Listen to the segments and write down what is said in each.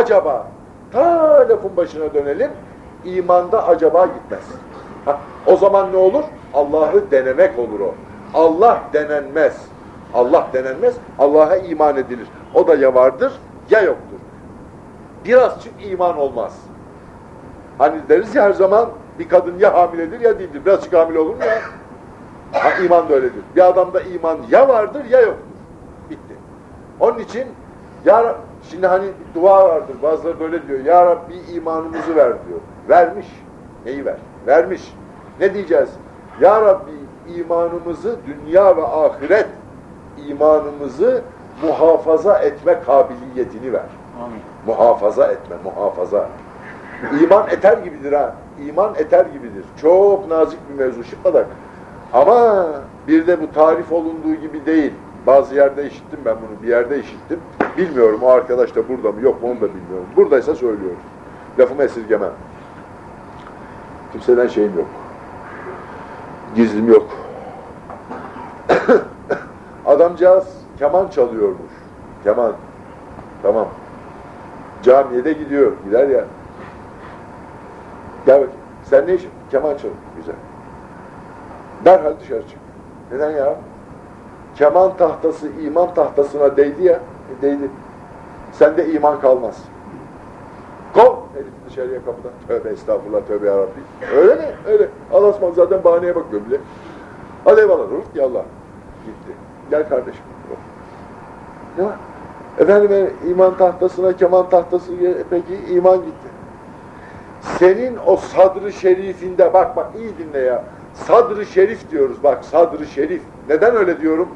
acaba ta lafın başına dönelim imanda acaba gitmez. Ha, o zaman ne olur? Allah'ı denemek olur o. Allah denenmez. Allah denenmez. Allah'a iman edilir. O da ya vardır ya yoktur. Birazcık iman olmaz. Hani deriz ya her zaman bir kadın ya hamiledir ya değildir. Birazcık hamile olur mu ya? Ha, iman da öyledir. Bir adamda iman ya vardır ya yoktur. Bitti. Onun için ya şimdi hani dua vardır. Bazıları böyle diyor. Ya Rabbi imanımızı ver diyor. Vermiş. Neyi ver? Vermiş. Ne diyeceğiz? Ya Rabbi imanımızı dünya ve ahiret imanımızı muhafaza etme kabiliyetini ver. Amin. Muhafaza etme, muhafaza. İman eter gibidir ha. İman eter gibidir. Çok nazik bir mevzu şıkmadak. Ama bir de bu tarif olunduğu gibi değil. Bazı yerde işittim ben bunu, bir yerde işittim. Bilmiyorum o arkadaş da burada mı yok mu onu da bilmiyorum. Buradaysa söylüyorum. Lafımı esirgemem. Kimseden şeyim yok. Gizlim yok. Adamcağız keman çalıyormuş. Keman. Tamam. Camiye de gidiyor. Gider ya. Gel bakayım. Sen ne işin? Keman çal. Güzel. Derhal dışarı çık. Neden ya? Keman tahtası iman tahtasına değdi ya. Değdi. Sende iman kalmaz. Kov herif dışarıya kapıdan. Tövbe estağfurullah tövbe yarabbi. Öyle mi? Öyle. Alasman zaten bahaneye bakıyor bile. Hadi eyvallah. Ruh yallah. Gitti. Gel kardeşim. Ne var? Efendim e, iman tahtasına, keman tahtası e, peki iman gitti. Senin o sadrı şerifinde bak bak iyi dinle ya. Sadrı şerif diyoruz bak sadrı şerif. Neden öyle diyorum?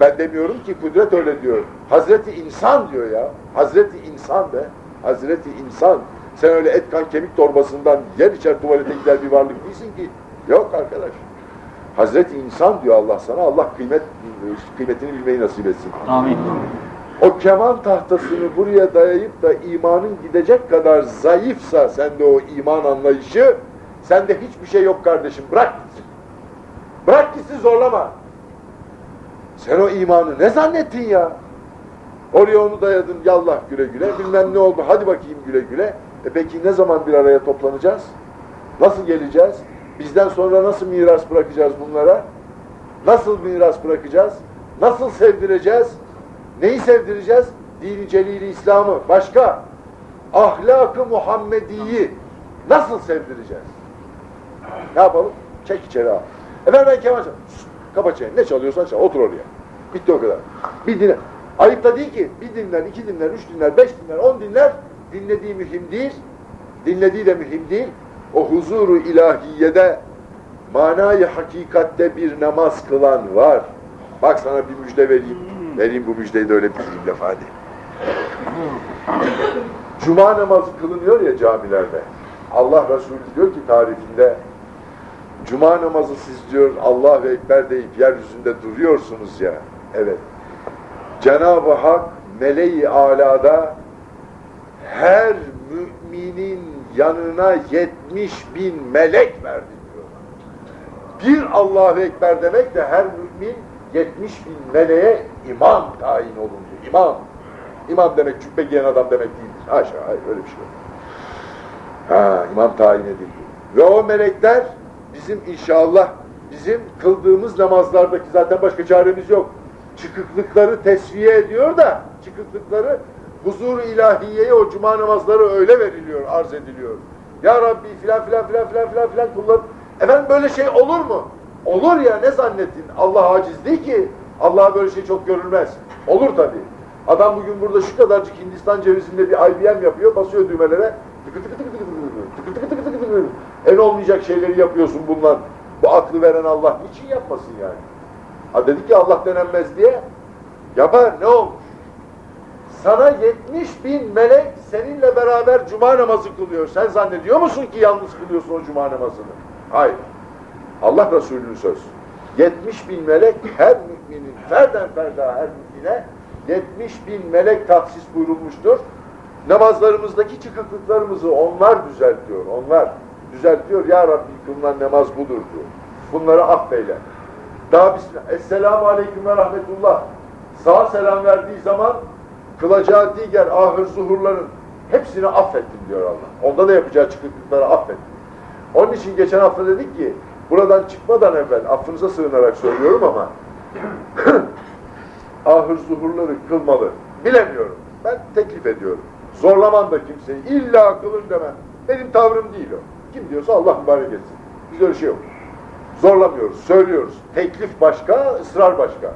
Ben demiyorum ki kudret öyle diyor. Hazreti insan diyor ya. Hazreti insan be. Hazreti insan. Sen öyle et kan kemik torbasından yer içer tuvalete gider bir varlık değilsin ki. Yok arkadaş. Hazreti insan diyor Allah sana. Allah kıymet kıymetini bilmeyi nasip etsin. Amin. O keman tahtasını buraya dayayıp da imanın gidecek kadar zayıfsa sende o iman anlayışı, sende hiçbir şey yok kardeşim. Bırak gitsin. Bırak gitsin zorlama. Sen o imanı ne zannettin ya? Oraya onu dayadın yallah güle güle bilmem ne oldu hadi bakayım güle güle. E peki ne zaman bir araya toplanacağız? Nasıl geleceğiz? Bizden sonra nasıl miras bırakacağız bunlara? Nasıl miras bırakacağız? Nasıl sevdireceğiz? Neyi sevdireceğiz? Dini celili İslam'ı. Başka? Ahlakı Muhammedi'yi nasıl sevdireceğiz? Ne yapalım? Çek içeri al. Efendim ben çalıyorum. Şşt, Kapa çeneni. Ne çalıyorsan çal. Otur oraya. Bitti o kadar. Bir dinle. Ayıp da değil ki. Bir dinler, iki dinler, üç dinler, beş dinler, on dinler. Dinlediği mühim değil. Dinlediği de mühim değil. O huzuru ilahiyede manayı hakikatte bir namaz kılan var. Bak sana bir müjde vereyim. Vereyim bu müjdeyi de öyle bitireyim laf hadi. Cuma namazı kılınıyor ya camilerde. Allah Resulü diyor ki tarifinde Cuma namazı siz diyor Allahu Ekber deyip yeryüzünde duruyorsunuz ya. Evet. Cenab-ı Hak meleği alada her müminin yanına 70 bin melek verdi diyor. Bir Allahu Ekber demek de her mümin 70 bin meleğe imam tayin olundu. İmam. İmam demek cübbe giyen adam demek değildir. Haşa, hayır öyle bir şey yok. Ha, imam tayin edildi. Ve o melekler bizim inşallah bizim kıldığımız namazlardaki zaten başka çaremiz yok. Çıkıklıkları tesviye ediyor da çıkıklıkları huzur ilahiyeye o cuma namazları öyle veriliyor, arz ediliyor. Ya Rabbi filan filan filan filan filan filan kullan. Efendim böyle şey olur mu? Olur ya ne zannettin? Allah aciz değil ki. Allah'a böyle şey çok görülmez. Olur tabi. Adam bugün burada şu kadarcık Hindistan cevizinde bir IBM yapıyor, basıyor düğmelere. Tıkı tıkı tıkı tıkı tıkı tıkı tıkı tıkı tıkı tıkı tıkı. En olmayacak şeyleri yapıyorsun bundan. Bu aklı veren Allah niçin yapmasın yani? Ha dedik ki Allah denenmez diye. Yapar ne olmuş? Sana 70 bin melek seninle beraber cuma namazı kılıyor. Sen zannediyor musun ki yalnız kılıyorsun o cuma namazını? Hayır. Allah Resulü'nün söz. 70 bin melek her müminin ferden ferda her mümine 70 bin melek tahsis buyurulmuştur. Namazlarımızdaki çıkıklıklarımızı onlar düzeltiyor. Onlar düzeltiyor. Ya Rabbi kılınan namaz budur diyor. Bunları affeyle. Daha bismillah. Esselamu Aleyküm ve Rahmetullah. Sağa selam verdiği zaman kılacağı diğer ahır zuhurların Hepsini affettim diyor Allah. Onda da yapacağı çıkıklıkları affettim. Onun için geçen hafta dedik ki buradan çıkmadan evvel affınıza sığınarak söylüyorum ama ahır zuhurları kılmalı. Bilemiyorum. Ben teklif ediyorum. Zorlamam da kimseyi. İlla kılın demem. Benim tavrım değil o. Kim diyorsa Allah mübarek etsin. Biz öyle şey yok. Zorlamıyoruz, söylüyoruz. Teklif başka, ısrar başka.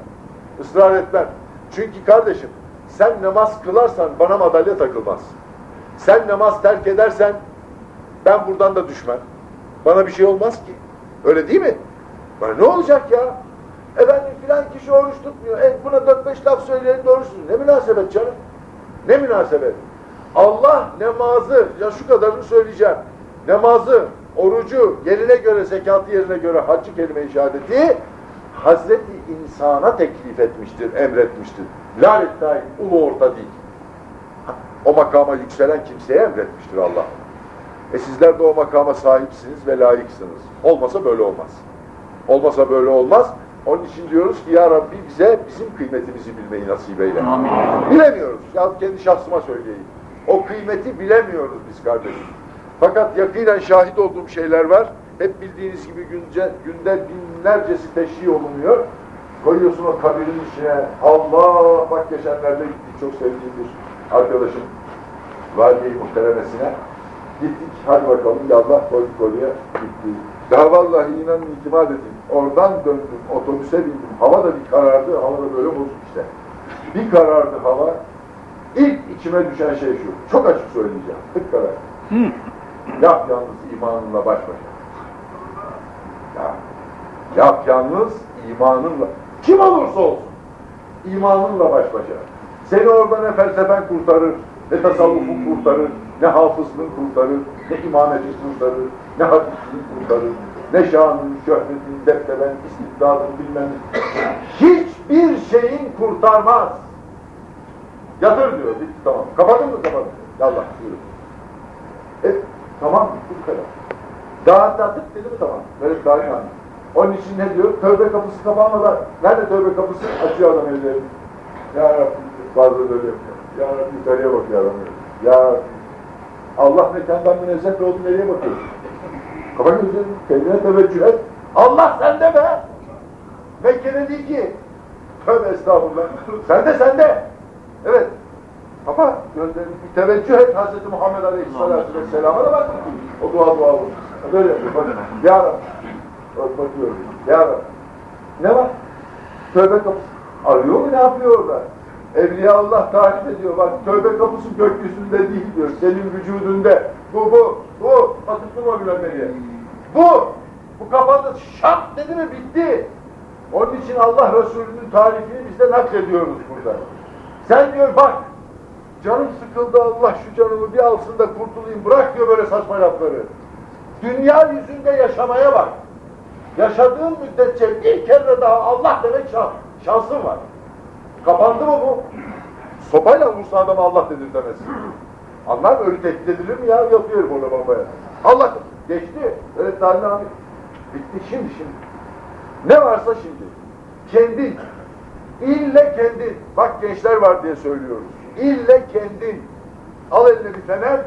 Israr etmem. Çünkü kardeşim sen namaz kılarsan bana madalya takılmaz. Sen namaz terk edersen ben buradan da düşmem. Bana bir şey olmaz ki. Öyle değil mi? Bana ne olacak ya? Efendim filan kişi oruç tutmuyor. E buna 4-5 laf söyleyelim de oruç. Ne münasebet canım? Ne münasebet? Allah namazı, ya şu kadarını söyleyeceğim. Namazı, orucu, yerine göre, zekatı yerine göre haccı kelime-i şehadeti Hazreti insana teklif etmiştir, emretmiştir. Lanet dahi ulu orta değil. O makama yükselen kimseye emretmiştir Allah. E sizler de o makama sahipsiniz ve layıksınız. Olmasa böyle olmaz. Olmasa böyle olmaz. Onun için diyoruz ki ya Rabbi bize bizim kıymetimizi bilmeyi nasip eyle. Amin. Bilemiyoruz. Ya kendi şahsıma söyleyeyim. O kıymeti bilemiyoruz biz kardeşim. Fakat yakinen şahit olduğum şeyler var. Hep bildiğiniz gibi günce, günde binlercesi teşhir olunuyor. Koyuyorsun o kabirin içine. Allah! Bak geçenlerde gittik çok sevdiğim bir arkadaşım. Valiye muhteremesine. Gittik hadi bakalım yallah koyduk oraya gitti. Daha vallahi inanın itimat edin. Oradan döndüm, otobüse bindim. Hava da bir karardı, hava da böyle bozuk işte. Bir karardı hava. İlk içime düşen şey şu. Çok açık söyleyeceğim. Tık karar. Yap yalnız imanınla baş başa. Yap. Yap yalnız imanınla. Kim olursa olsun. imanınla baş başa. Seni orada ne felsefen kurtarır, ne tasavvufun kurtarır, ne hafızlığın kurtarır, ne imametin kurtarır, ne hadisliğin kurtarır, ne şanın, şöhretin, depteben, istibdadın bilmem. Hiçbir şeyin kurtarmaz. Yatır diyor, bitti tamam. Kapadın mı kapadın? Yallah, buyurun. E, tamam, bitti bu kadar. Dağıttık dedi mi tamam. Böyle tarih anı. Onun için ne diyor? Tövbe kapısı kapanmadan. Nerede tövbe kapısı? Açıyor adam ellerini. Ya Rabbi, bazen böyle yapıyor. Ya Rabbi yukarıya adam öyle. Ya Rabbi. Allah mekandan münezzeh oğlum nereye bakıyor? Kafa gözlerini, kendine teveccüh et. Allah sende be! Mekke'de değil ki. Tövbe estağfurullah. Sende sende. Evet. Ama bir teveccüh et Hz. Muhammed Aleyhisselatü Vesselam'a da bak. O dua dua olur. Böyle yapıyor. Bak. Ya Rabbi. Bak bakıyorum. Ya Rabbi. Ne var? Tövbe kapısı. Arıyor mu ne yapıyor orada? Evliya Allah tarif ediyor. Bak tövbe kapısı gökyüzünde değil diyor. Senin vücudunda. Bu bu. Bu. Atıp durma güvenmeliye. Bu. Bu kapandı. Şak dedi mi bitti. Onun için Allah Resulü'nün tarifini biz de naklediyoruz burada. Sen diyor bak canım sıkıldı Allah şu canımı bir alsın da kurtulayım. Bırak diyor böyle saçma lafları. Dünya yüzünde yaşamaya bak. Yaşadığın müddetçe bir kere daha Allah demek şans, şansın var. Kapandı mı bu? Sopayla vursa adama Allah dedir demesi. Anlar? Ölü tehdit edilir mi ya? Yapıyor burada babaya. Allah geçti. Öyle tarihine amin. Bitti şimdi şimdi. Ne varsa şimdi. Kendin. İlle kendin. Bak gençler var diye söylüyoruz. İlle kendin. Al eline bir fener.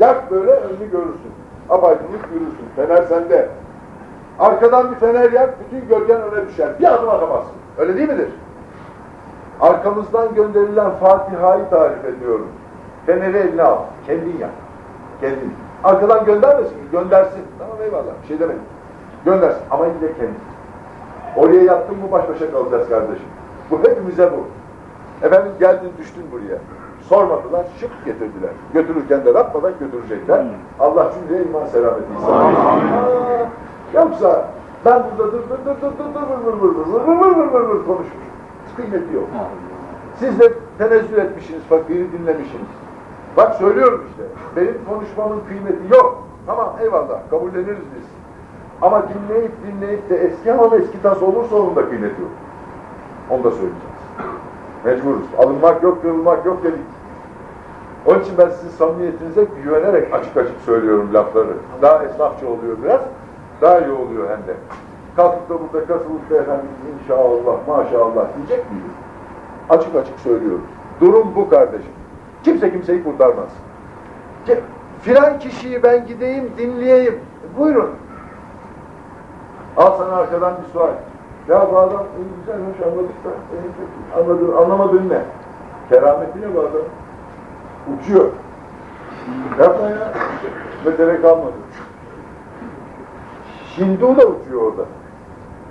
Yak böyle önünü görürsün. Apaydınlık görürsün. Fener sende. Arkadan bir fener yak, bütün gölgen öne düşer. Bir adım atamazsın. Öyle değil midir? Arkamızdan gönderilen Fatiha'yı tarif ediyorum. Feneri eline al. Kendin yak. Kendin. Arkadan göndermesin. Göndersin. Tamam eyvallah. Bir şey demedim. Göndersin. Ama yine kendin. Oraya yattın mı baş başa kalacağız kardeşim. Bu hepimize bu. Efendim geldin düştün buraya. Sormadılar, şık getirdiler. Götürürken de rapmadan götürecekler. Allah cümleye iman eylesin. Yoksa ben burada dur dur dur dur dur dur vır vır vır vır vır vır vır vır vır konuşmuş. Kıymeti yok. Siz de tenezzül etmişsiniz, fakiri dinlemişsiniz. Bak söylüyorum işte, benim konuşmamın kıymeti yok. Tamam eyvallah, kabulleniriz biz. Ama dinleyip dinleyip de eski hamam eski tas olursa onun da kıymeti yok. Onu da söyleyeceğiz. Mecburuz. Alınmak yok, kırılmak yok dedik. Onun için ben sizin samimiyetinize güvenerek açık açık söylüyorum lafları. Daha esnafça oluyor biraz. Daha iyi oluyor hem de. Kalkıp da burada katılıp da efendim inşallah, maşallah diyecek miyiz? Açık açık söylüyoruz. Durum bu kardeşim. Kimse kimseyi kurtarmaz. Filan kişiyi ben gideyim dinleyeyim. Buyurun. Al sana arkadan bir sual. Ya bu adam iyi güzelmiş anladık da iyi kötü. Anladın, anlamadın ne? Kerameti ne bu adam? Uçuyor. Yapma ya. Mesele kalmadı. Hindu da uçuyor orada.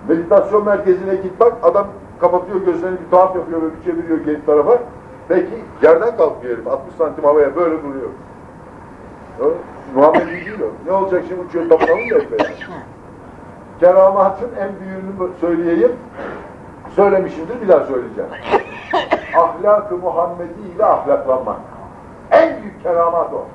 Meditasyon merkezine git bak, adam kapatıyor gözlerini bir tuhaf yapıyor ve bir çeviriyor geri tarafa. Belki yerden kalkıyor herif, 60 santim havaya böyle duruyor. O, Muhammed değil o. Ne olacak şimdi uçuyor tapınalım mı hep böyle? Keramatın en büyüğünü söyleyeyim. Söylemişimdir, bir daha söyleyeceğim. Ahlak-ı Muhammedi ile ahlaklanmak. En büyük keramat o.